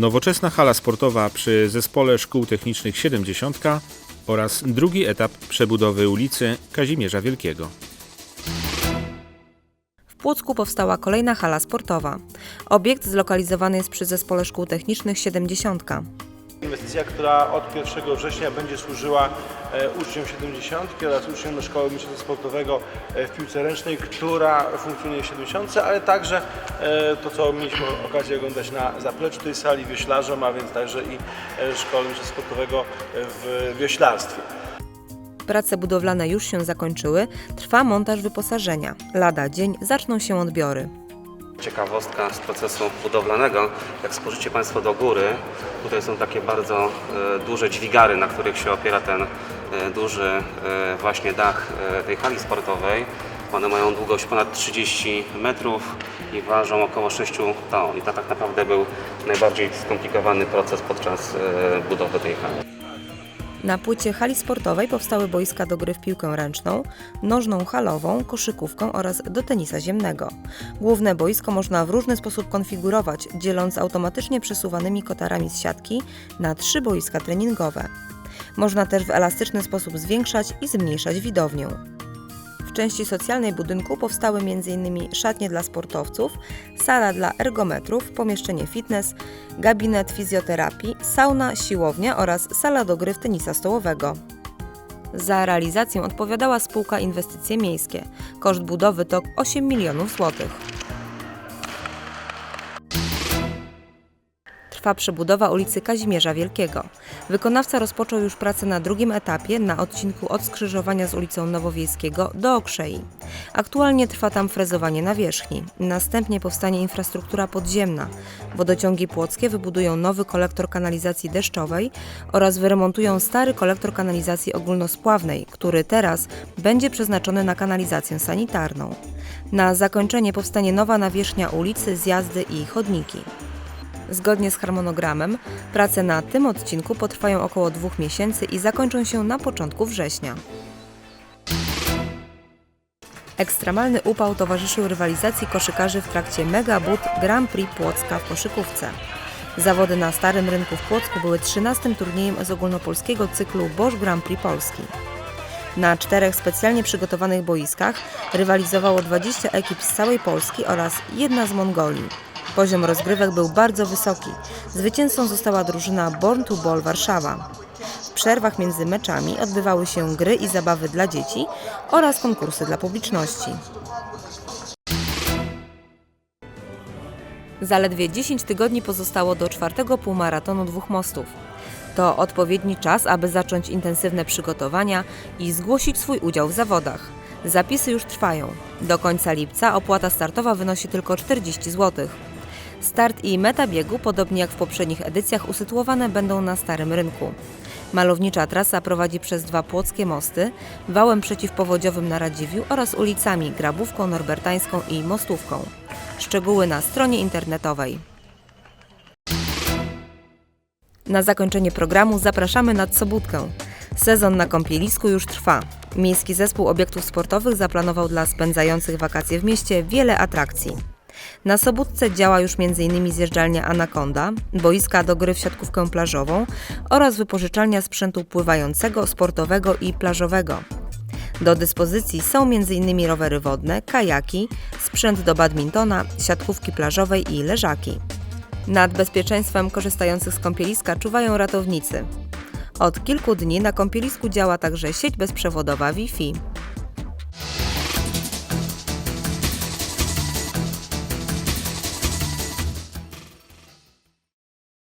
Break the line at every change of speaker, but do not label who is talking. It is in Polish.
nowoczesna hala sportowa przy Zespole Szkół Technicznych 70 oraz drugi etap przebudowy ulicy Kazimierza Wielkiego.
W Płocku powstała kolejna hala sportowa. Obiekt zlokalizowany jest przy Zespole Szkół Technicznych 70.
Inwestycja, która od 1 września będzie służyła e, uczniom 70 oraz uczniom Szkoły Mistrzostwa Sportowego e, w piłce ręcznej, która funkcjonuje w 70, ale także e, to, co mieliśmy okazję oglądać na zapleczu tej sali wioślarzom, a więc także i Szkoły Mistrzostwa Sportowego w wioślarstwie.
Prace budowlane już się zakończyły, trwa montaż wyposażenia. Lada dzień zaczną się odbiory.
Ciekawostka z procesu budowlanego, jak spojrzycie Państwo do góry, tutaj są takie bardzo e, duże dźwigary, na których się opiera ten e, duży e, właśnie dach tej hali sportowej. One mają długość ponad 30 metrów i ważą około 6 ton. I to tak naprawdę był najbardziej skomplikowany proces podczas budowy tej hali.
Na płycie hali sportowej powstały boiska do gry w piłkę ręczną, nożną halową, koszykówkę oraz do tenisa ziemnego. Główne boisko można w różny sposób konfigurować, dzieląc automatycznie przesuwanymi kotarami z siatki na trzy boiska treningowe. Można też w elastyczny sposób zwiększać i zmniejszać widownię. W części socjalnej budynku powstały m.in. szatnie dla sportowców, sala dla ergometrów, pomieszczenie fitness, gabinet fizjoterapii, sauna, siłownia oraz sala do gry w tenisa stołowego. Za realizację odpowiadała spółka Inwestycje Miejskie. Koszt budowy to 8 milionów złotych. Trwa przebudowa ulicy Kazimierza Wielkiego. Wykonawca rozpoczął już pracę na drugim etapie na odcinku od skrzyżowania z ulicą Nowowiejskiego do Okrzei. Aktualnie trwa tam frezowanie nawierzchni. Następnie powstanie infrastruktura podziemna. Wodociągi płockie wybudują nowy kolektor kanalizacji deszczowej oraz wyremontują stary kolektor kanalizacji ogólnospławnej, który teraz będzie przeznaczony na kanalizację sanitarną. Na zakończenie powstanie nowa nawierzchnia ulicy, zjazdy i chodniki. Zgodnie z harmonogramem, prace na tym odcinku potrwają około dwóch miesięcy i zakończą się na początku września. Ekstremalny upał towarzyszył rywalizacji koszykarzy w trakcie Mega Boot Grand Prix Płocka w koszykówce. Zawody na Starym Rynku w Płocku były 13 turniejem z ogólnopolskiego cyklu Bosch Grand Prix Polski. Na czterech specjalnie przygotowanych boiskach rywalizowało 20 ekip z całej Polski oraz jedna z Mongolii. Poziom rozgrywek był bardzo wysoki. Zwycięzcą została drużyna Born to Ball Warszawa. W przerwach między meczami odbywały się gry i zabawy dla dzieci oraz konkursy dla publiczności. Zaledwie 10 tygodni pozostało do czwartego półmaratonu dwóch mostów. To odpowiedni czas, aby zacząć intensywne przygotowania i zgłosić swój udział w zawodach. Zapisy już trwają. Do końca lipca opłata startowa wynosi tylko 40 zł. Start i meta biegu, podobnie jak w poprzednich edycjach, usytuowane będą na Starym Rynku. Malownicza trasa prowadzi przez dwa płockie mosty, wałem przeciwpowodziowym na Radziwiu oraz ulicami Grabówką, Norbertańską i Mostówką. Szczegóły na stronie internetowej. Na zakończenie programu zapraszamy nad Sobótkę. Sezon na kąpielisku już trwa. Miejski Zespół Obiektów Sportowych zaplanował dla spędzających wakacje w mieście wiele atrakcji. Na Sobótce działa już m.in. zjeżdżalnia Anakonda, boiska do gry w siatkówkę plażową oraz wypożyczalnia sprzętu pływającego, sportowego i plażowego. Do dyspozycji są m.in. rowery wodne, kajaki, sprzęt do badmintona, siatkówki plażowej i leżaki. Nad bezpieczeństwem korzystających z kąpieliska czuwają ratownicy. Od kilku dni na kąpielisku działa także sieć bezprzewodowa Wi-Fi.